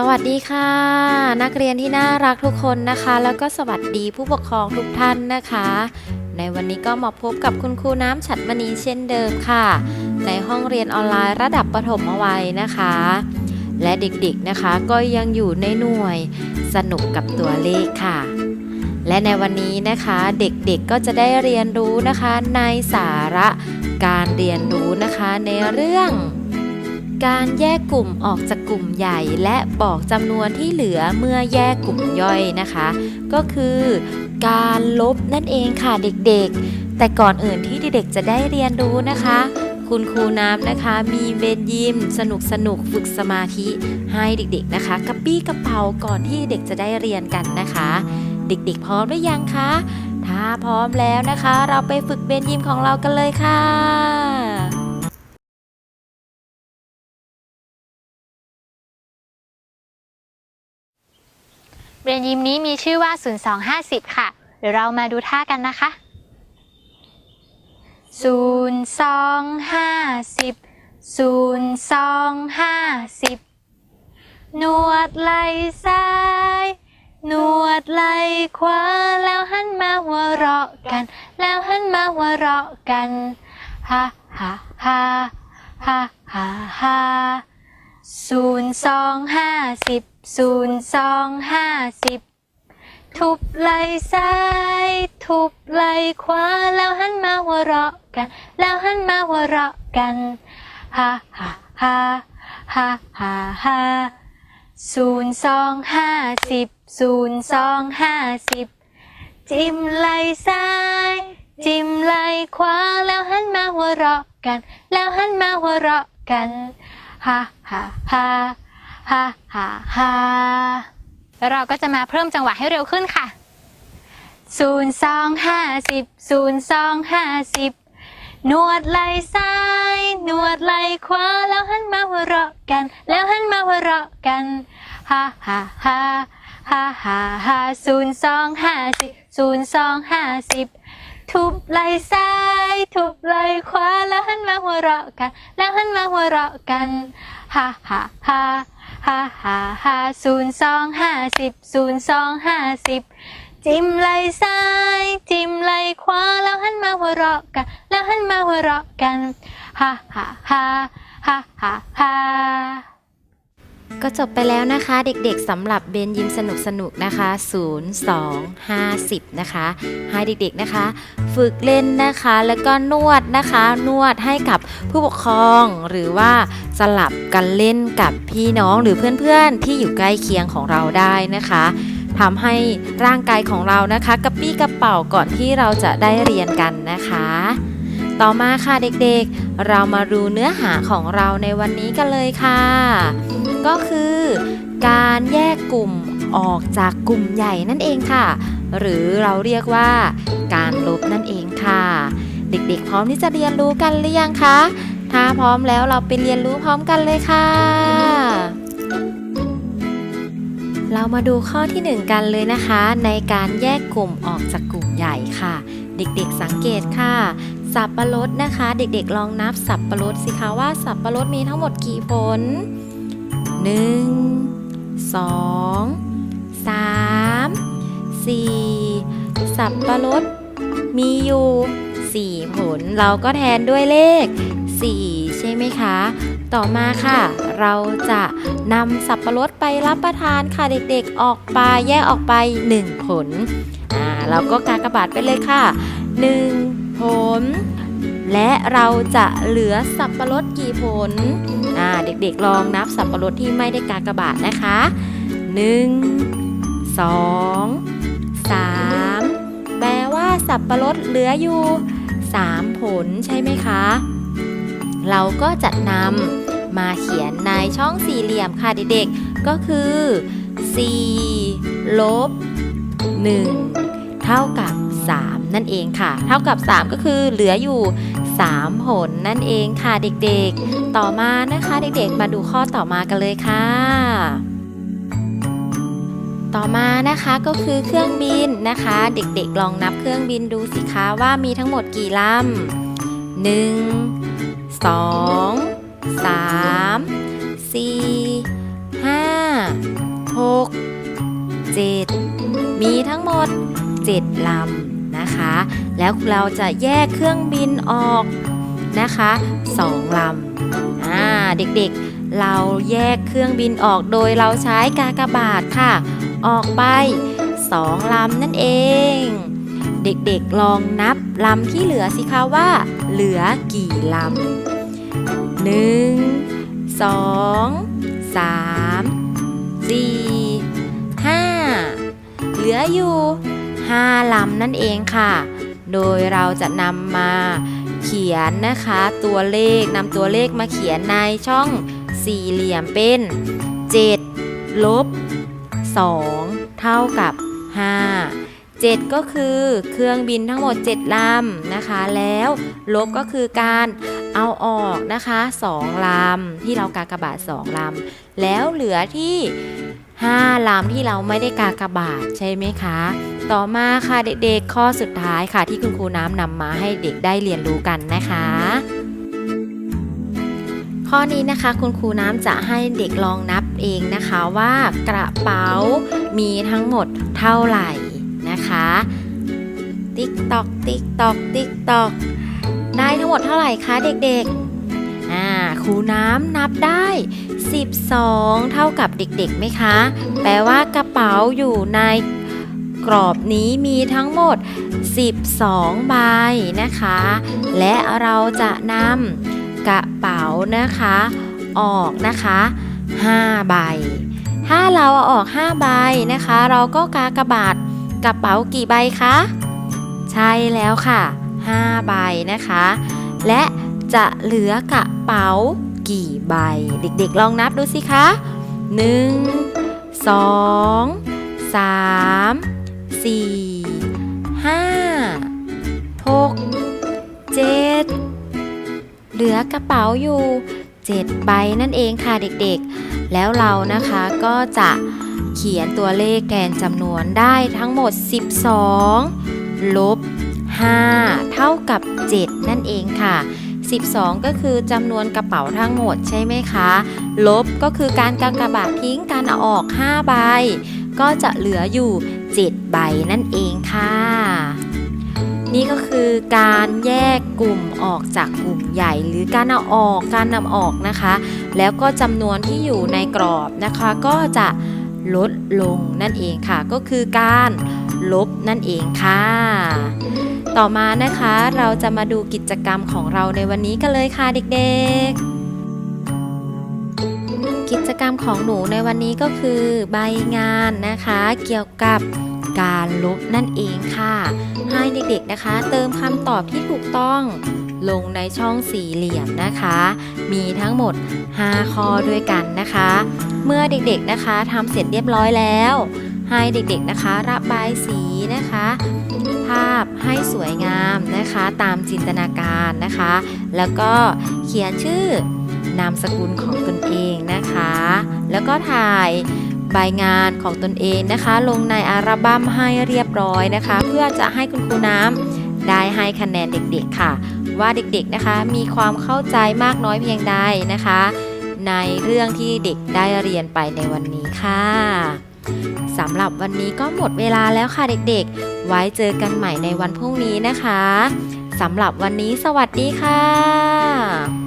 สวัสดีค่ะ นักเรียนที่น่ารักทุกคนนะคะ แล้วก็สวัสดีผู้ปกครองทุกท่านนะคะ ในวันนี้ก็มาพบกับคุณครูน้ำฉัดมณีเช่นเดิมค่ะ ในห้องเรียนออนไลน์ระดับประถมวัยนะคะ และเด็กๆนะคะก็ยังอยู่ในหน่วยสนุกกับตัวเลขค่ะ และในวันนี้นะคะเด็กๆก็จะได้เรียนรู้นะคะในสาระการเรียนรู้นะคะในเรื่อง การแยกกลุ่มออกจากกลุ่มใหญ่ และบอกจำนวนที่เหลือเมื่อแยกกลุ่มย่อยนะคะ ก็คือการลบนั่นเองค่ะเด็กๆ แต่ก่อนอื่นที่เด็กๆจะได้เรียนรู้นะคะ คุณครูน้ำนะคะ มีเบนยิมสนุกสนุกฝึกสมาธิให้เด็กๆนะคะกระปี้กระเป๋าก่อนที่เด็กจะได้เรียนกันนะคะ เด็กๆพร้อมหรือยังคะถ้าพร้อมแล้วนะคะ เราไปฝึกเบนยิมของเรากันเลยค่ะ เรียนยิมนี้มีชื่อว่า 0250 ค่ะ เดี๋ยวเรามาดูท่ากันนะคะ 0250 0250 นวดไหล่ซ้าย นวดไหล่ขวา แล้วหันมาหัวเราะกัน แล้วหันมาหัวเราะกันฮ่าฮ่าฮ่าฮ่าฮ่าฮ่าศูนย์สองห้าสิบ ศูนย์สองห้าสิบทุบไหลซ้าย ทุบไหลขวา แล้วหันมาหัวเราะกัน แล้วหันมาหัวเราะกันฮ่าฮ่าฮ่าฮ่าฮ่าฮ่าศูนย์สองห้าสิบศูนย์สองห้าสิบจิ้มไหลซ้าย จิ้มไหลขวา แล้วหันมาหัวเราะกัน แล้วหันมาหัวเราะกันฮ่าฮ่าฮ่า ฮ่าฮ่าฮ่าแล้วเราก็จะมาเพิ่มจังหวะให้เร็วขึ้นค่ะศูนย์สองห้าสิบศูนย์สองห้าสิบนวดไหล่ซ้าย นวดไหล่ขวา แล้วหันมาหัวเราะกัน แล้วหันมาหัวเราะกันฮ่าฮ่าฮ่าฮ่าฮ่าฮ่าศูนย์สองห้าสิบศูนย์สองห้าสิบ ทุบไหลซ้าย ทุบไหลขวาแล้วหันมาหัวเราะกัน แล้วหันมาหัวเราะกันฮ่าฮ่าฮ่าฮ่าฮ่าฮ่าศูนย์สองห้าสิบศูนย์สองห้าสิบจิ้มไหลซ้าย จิ้มไหลขวาแล้วหันมาหัวเราะกัน แล้วหันมาหัวเราะกันฮ่าฮ่าฮ่าฮ่าฮ่าฮ่า ก็จบไปแล้วนะคะเด็กๆสำหรับเบนยิมสนุกสนุกนะคะ 0 2 50นะคะ ให้เด็กๆนะคะ ฝึกเล่นนะคะ แล้วก็นวดนะคะ นวดให้กับผู้ปกครองหรือว่าสลับกันเล่นกับพี่น้องหรือเพื่อนๆ ที่อยู่ใกล้เคียงของเราได้นะคะทำให้ร่างกายของเรานะคะ กระปี้กระเป๋าก่อนที่เราจะได้เรียนกันนะคะ ต่อมาค่ะเด็กๆ เรามาดูเนื้อหาของเราในวันนี้กันเลยค่ะ ก็คือการแยกกลุ่มออกจากกลุ่มใหญ่นั่นเองค่ะ หรือเราเรียกว่าการลบนั่นเองค่ะ เด็กๆ พร้อมที่จะเรียนรู้กันหรือยังคะ ถ้าพร้อมแล้วเราไปเรียนรู้พร้อมกันเลยค่ะ เรามาดูข้อที่หนึ่งกันเลยนะคะ ในการแยกกลุ่มออกจากกลุ่มใหญ่ค่ะ เด็กๆสังเกตค่ะสับปะรดนะคะ เด็กๆลองนับสับปะรดสิคะว่าสับปะรดมีทั้งหมดกี่ผล หนึ่งสองสามสี่สับปะรดมีอยู่สี่ผล เราก็แทนด้วยเลขสี่ใช่ไหมคะ ต่อมาค่ะ เราจะนำสับปะรดไปรับประทานค่ะเด็กๆออกไปแยกออกไป 1 ผลอ่าเราก็กากระบาทไปเลยค่ะ 1 ผล และเราจะเหลือสับปะรดกี่ผล อ่าเด็กๆลองนับสับปะรดที่ไม่ได้กากบาทนะคะ 1 2 3 แปลว่าสับปะรดเหลืออยู่ 3 ผลใช่ไหมคะ เราก็จะนำมาเขียนในช่องสี่เหลี่ยมค่ะเด็กๆ ก็คือ4ลบ1เท่ากับ 3 นั่นเองค่ะ เท่ากับ 3 ก็คือเหลืออยู่ 3 ผลนั่นเองค่ะเด็กๆ ต่อมานะคะเด็กๆ มาดูข้อต่อมากันเลยค่ะ ต่อมานะคะก็คือเครื่องบินนะคะ เด็กๆลองนับเครื่องบินดูสิคะว่ามีทั้งหมดกี่ลำหนึ่งสองสามสี่ห้ามีทั้งหมด7ลำนะคะ แล้วเราจะแยกเครื่องบินออกนะคะ2ลำ อ่าเด็กๆ เราแยกเครื่องบินออกโดยเราใช้กากบาทค่ะ ออกไป2ลำนั่นเอง เด็กๆลองนับลำที่เหลือสิคะว่า เหลือกี่ลำหนึ่งสองสามสี่ห้าเหลืออยู่ห้าลำนั่นเองค่ะ โดยเราจะนำมา เขียนนะคะ ตัวเลขนำตัวเลขมาเขียนในช่องสี่เหลี่ยมเป็น 7 ลบ 2 เท่ากับ 5 7 ก็คือเครื่องบินทั้งหมด 7 ลำนะคะ แล้วลบก็คือการเอาออกนะคะ 2 ลำ ที่เรากากบาท 2 ลำ แล้วเหลือที่ 5ลำที่เราไม่ได้กากบาทใช่ไหมคะ ต่อมาค่ะเด็กๆ ข้อสุดท้ายค่ะที่คุณครูน้ำนำมาให้เด็กได้เรียนรู้กันนะคะ ข้อนี้นะคะคุณครูน้ำจะให้เด็กลองนับเองนะคะว่ากระเป๋ามีทั้งหมดเท่าไหร่นะคะ ติ๊กตอกติ๊กตอกติ๊กตอกได้ทั้งหมดเท่าไหร่คะเด็กๆ อ่าครูน้ำนับได้ 12 เท่ากับเด็กๆไหมคะ แปลว่ากระเป๋าอยู่ในกรอบนี้มีทั้งหมด 12 ใบนะคะ และเราจะนำกระเป๋านะคะ ออกนะคะ 5 ใบ ถ้าเราเอาออก 5 ใบนะคะ เราก็กากระบาทกระเป๋ากี่ใบคะ ใช่แล้วค่ะ 5 ใบนะคะ และ จะเหลือกระเป๋ากี่ใบ เด็กๆลองนับดูสิคะ 1 2 3 4 5 6 7 เหลือกระเป๋าอยู่ 7 ใบนั่นเองค่ะเด็กๆ แล้วเรานะคะก็จะเขียนตัวเลขแกนจำนวนได้ทั้งหมด 12 ลบ 5 เท่ากับ 7 นั่นเองค่ะ 12 ก็คือจำนวนกระเป๋าทั้งหมดใช่ไหมคะ ลบก็คือการกากบาททิ้งการเอาออก 5 ใบ ก็จะเหลืออยู่ 7 ใบนั่นเองค่ะ นี่ก็คือการแยกกลุ่มออกจากกลุ่มใหญ่ หรือการเอาออกการนำออกนะคะ แล้วก็จำนวนที่อยู่ในกรอบนะคะ ก็จะลดลงนั่นเองค่ะ ก็คือการ ลบนั่นเองค่ะ ต่อมานะคะเราจะมาดูกิจกรรมของเราในวันนี้กันเลยค่ะเด็กๆ กิจกรรมของหนูในวันนี้ก็คือ ใบงานนะคะเกี่ยวกับการลบนั่นเองค่ะ ให้เด็กๆนะคะ เติมคำตอบที่ถูกต้องลงในช่องสี่เหลี่ยมนะคะ มีทั้งหมด 5 ข้อด้วยกันนะคะ เมื่อเด็กๆนะคะทำเสร็จเรียบร้อยแล้ว ให้เด็กๆนะคะระบายสีนะคะ ภาพให้สวยงามนะคะ ตามจินตนาการนะคะ แล้วก็เขียนชื่อนามสกุลของตนเองนะคะ แล้วก็ถ่ายใบงานของตนเองนะคะ ลงในอัลบั้มให้เรียบร้อยนะคะ เพื่อจะให้คุณครูน้ำได้ให้คะแนนเด็กๆค่ะ ว่าเด็กๆนะคะมีความเข้าใจมากน้อยเพียงใดนะคะ ในเรื่องที่เด็กได้เรียนไปในวันนี้ค่ะ สำหรับวันนี้ก็หมดเวลาแล้วค่ะเด็กๆ ไว้เจอกันใหม่ในวันพรุ่งนี้นะคะสำหรับวันนี้สวัสดีค่ะ